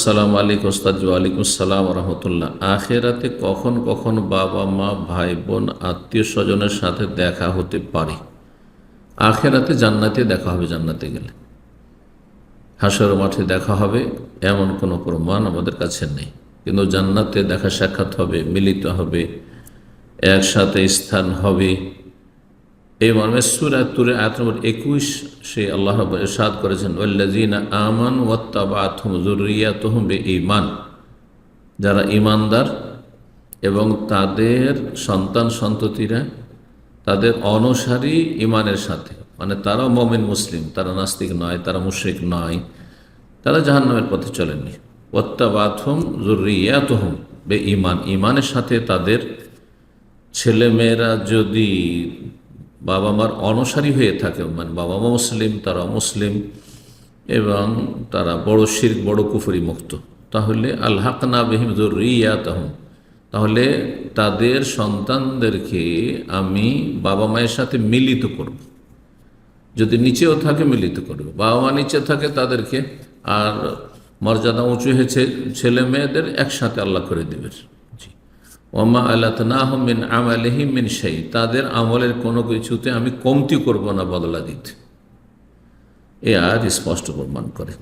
আসসালামু আলাইকুম ওস্তাদ, ওয়ালাইকুম আসসালাম রহমতুল্লাহ আখেরাতে কখন কখন বাবা, মা, ভাই, বোন, আত্মীয় স্বজনের সাথে দেখা হতে পারে? আখেরাতে জান্নাতে দেখা হবে, জান্নাতে গেলে। হাসর মাঠে দেখা হবে, এমন কোনো প্রমাণ আমাদের কাছে নেই। কিন্তু জান্নাতে দেখা সাক্ষাৎ হবে, মিলিত হবে, একসাথে স্থান হবে। এই মর্মে সুরা আয়াত নম্বর একুশ সে আল্লাহ সাদ করেছেন ওল্লাজিনা আমান ওয়াত্তাবাথুম জুরিয়াতুহুম বে ইমান যারা ইমানদার এবং তাদের সন্তান সন্ততিরা তাদের অনুসারী ইমানের সাথে মানে তারাও মমিন মুসলিম, তারা নাস্তিক নয়, তারা মুশ্রিক নয়, তারা জাহান্নামের পথে চলেননি। ওত্তাবাথুম জুরিয়াতুহুম বে ইমান ইমানের সাথে তাদের ছেলেমেয়েরা যদি বাবা মার অনুসারী হয়ে থাকে মানে বাবা মা মুসলিম, তারা মুসলিম এবং তারা বড় শির বড় কুফরি মুক্ত। তাহলে আল্লাহনা বেহিম রিয়া তাহম তাহলে তাদের সন্তানদেরকে আমি বাবা মায়ের সাথে মিলিত করব। যদি নিচেও থাকে মিলিত করব। বাবা মা নিচে থাকে তাদেরকে আর মর্যাদা উঁচু হয়েছে ছেলে মেয়েদের একসাথে আল্লাহ করে দেবে ওমা আল্লাহ মিন আমালিহি মিন সেই তাদের আমলের কোনো কিছুতে আমি কমতি করব না বদলা দিতে। এ আর স্পষ্ট প্রমাণ করে।